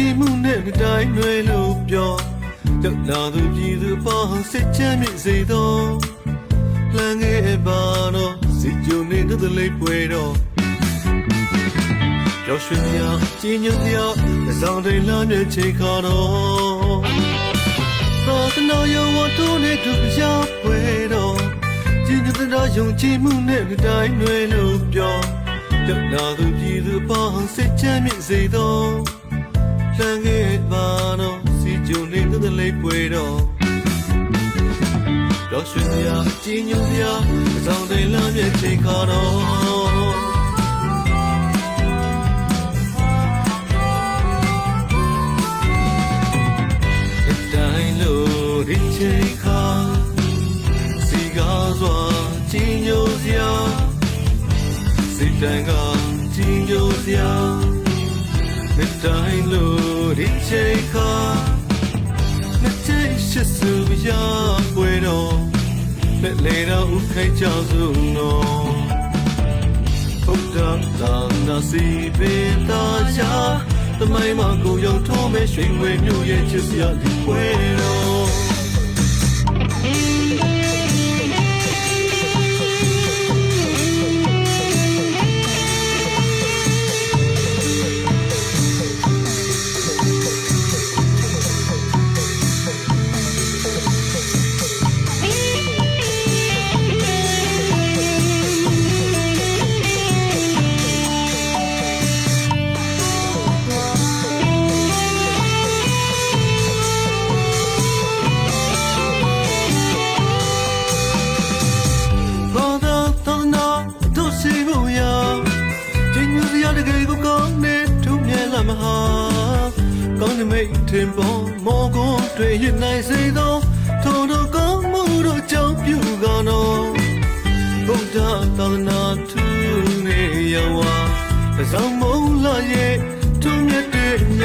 ကြည်မှုနဲ့မတိုင်းရွယ်လို့ပြောရောက်လာသူပြည်သူပေါင်းစစ်ချမ်းမြင့်စေသောလမ်းငယ်ပါတော့စီကြုံနေတဲ့လေးပွဲတော့ရောက်ရွှင်ရကြည်ညိုရဆောင်တိန်လာမြချိန်ခါတော့သာသနာရောဝတ်တို့နဲ့သူပြပွဲတော့ကြည်ညိုတဲ့ယုံကြည်မှုနဲ့မတိုင်းရွယ်လို့ပြောရောက်လာသူပြည်သူပေါင်း စစ်ချမ်းမြင့်စေသောလမ်းခဲ့ပါတော့စီကြုံနေတဲ့လေးပွဲတော့တော့ရွှေရကြည်ညိုရအဆောင်တွေလမ်းမြချိန်ခါတော့အတိုင်းလို့ဒီချိန်ခါစီကားစွာကြည်ညိုစရာစိတ်တိုင်းက ကြည်ညိုစရာ The time Lord in Jacob The day she su ya puedo Let later u kai cha su no Phúc da da na si bin da ya The mai ma go yong to me shui we myu ye chis ya di puedo ဘာ င်းယူစရာတကယ်ကိုကောင်းနေသူမြဲလာမဟာကောင်းနေမိတ်ထင်ပေါ်မောကွန်တွေ့ရနိုင်စေသောထိုတို့ကောင်းမှုတို့ကြောင့်ပြုကနော်ဘုရားသာသနာသူနေရဝါအဆောင်မုံလာရဲ့သူမြတ်တဲ့ည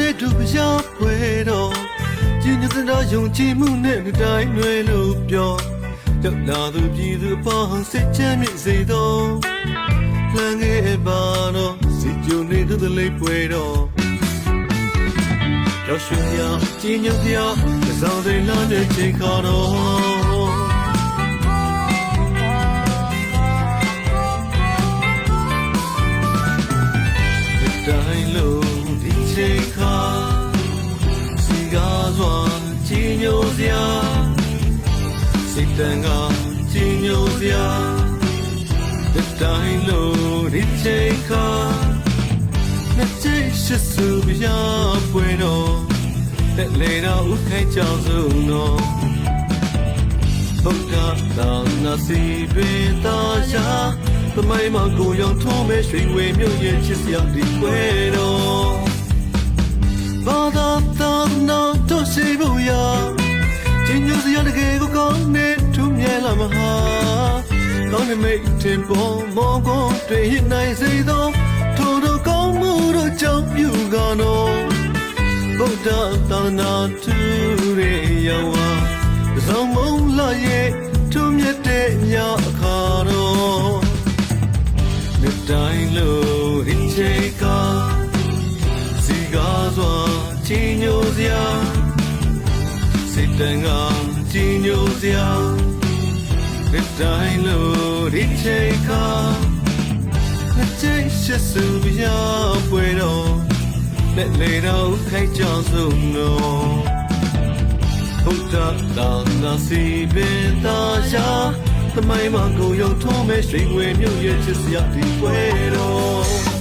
တ်ထိုးနဲ့သူပြားပွဲတော့ကျင့်ကြတဲ့ယုံကြည်မှုနဲ့တိုင်းရွယ်လို့ပြောရောက်လာသူပြည်သူပေါင်းစစ်ချမ်းမြင့်စေသောလမ်းငယ်ပါတော့စီကြုံနေတဲ့လေးပွဲတော့ရောက်ရွှင်ရကြည်ညိုပြအဆောင်တွေလာတဲ့ချိန်ခါတော့ တ်တန်ကချီညိုစရာဒီတိုင်းလုံးဒီချိန်ခါနှစ်ချိန်ရှိစုပြပွဲတော့လက်လေတော့ဥခိုင်ကြောင်စုံတော့ဘုရားတော်နာစီပင်သားရှာသမိုင်းမှာကိုရောင်ထုံးမဲ့ရွှေငွေမြို့ရဲ့ချစ်စရာဒီခွဲတော့ဘာသာတော်နော်တို့ရှိဖို့ရ မြဲလာမဟာကောင်းနေမိတ်တင်ပေါ်မောကောတွေ့ရနိုင်စေသောထိုတို့ကောင်းမှုတို့ကြောင့်ပြုကနော်ဗုဒ္ဓသာသနာတူရေယဝါဇောင်းမုံလာရဲ့ထုံမြတ်တဲ့ညအခါတော့လက်တိုင်းလို့ဟင်ချေကစီကားစွာချီညိုစရာစိတ်တန်ကချီညိုစရာ လက်တိုင်းလို့ဟင်ချေကလက်ချေရှစ်စုပြပွဲတော့လက်လေတော့ခိုက်ကြောင်စုံတော့ဘုရားတော်သာစီပင်သာရှာသမိုင်းမှာကိုယုံထုံးမဲ့ရွှေငွေမြို့ရဲ့ချစ်စရာဒီပွဲတော့